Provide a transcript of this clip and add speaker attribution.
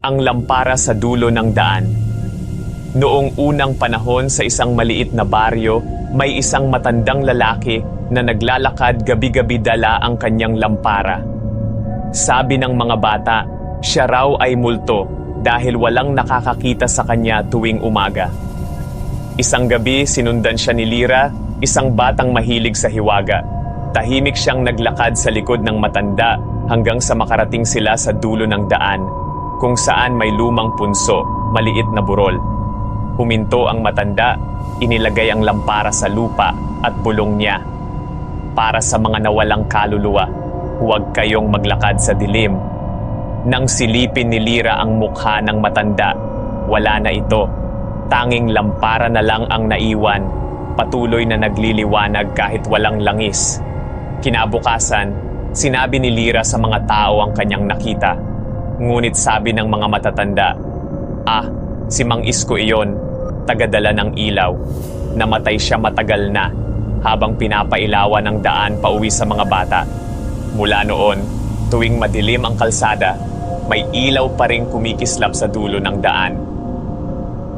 Speaker 1: ang lampara sa dulo ng daan. Noong unang panahon sa isang maliit na baryo, may isang matandang lalaki na naglalakad gabi-gabi dala ang kanyang lampara. Sabi ng mga bata, siya raw ay multo dahil walang nakakakita sa kanya tuwing umaga. Isang gabi, sinundan siya ni Lira, isang batang mahilig sa hiwaga. Tahimik siyang naglakad sa likod ng matanda hanggang sa makarating sila sa dulo ng daan, kung saan may lumang punso, maliit na burol. Huminto ang matanda, inilagay ang lampara sa lupa at bulong niya. Para sa mga nawalang kaluluwa, huwag kayong maglakad sa dilim. Nang silipin ni Lira ang mukha ng matanda, wala na ito. Tanging lampara na lang ang naiwan, patuloy na nagliliwanag kahit walang langis. Kinabukasan, sinabi ni Lira sa mga tao ang kanyang nakita. Ngunit sabi ng mga matatanda, Ah, si Mang Isko iyon, tagadala ng ilaw. Namatay siya matagal na habang pinapailawan ng daan pauwi sa mga bata. Mula noon, tuwing madilim ang kalsada, may ilaw pa ring kumikislap sa dulo ng daan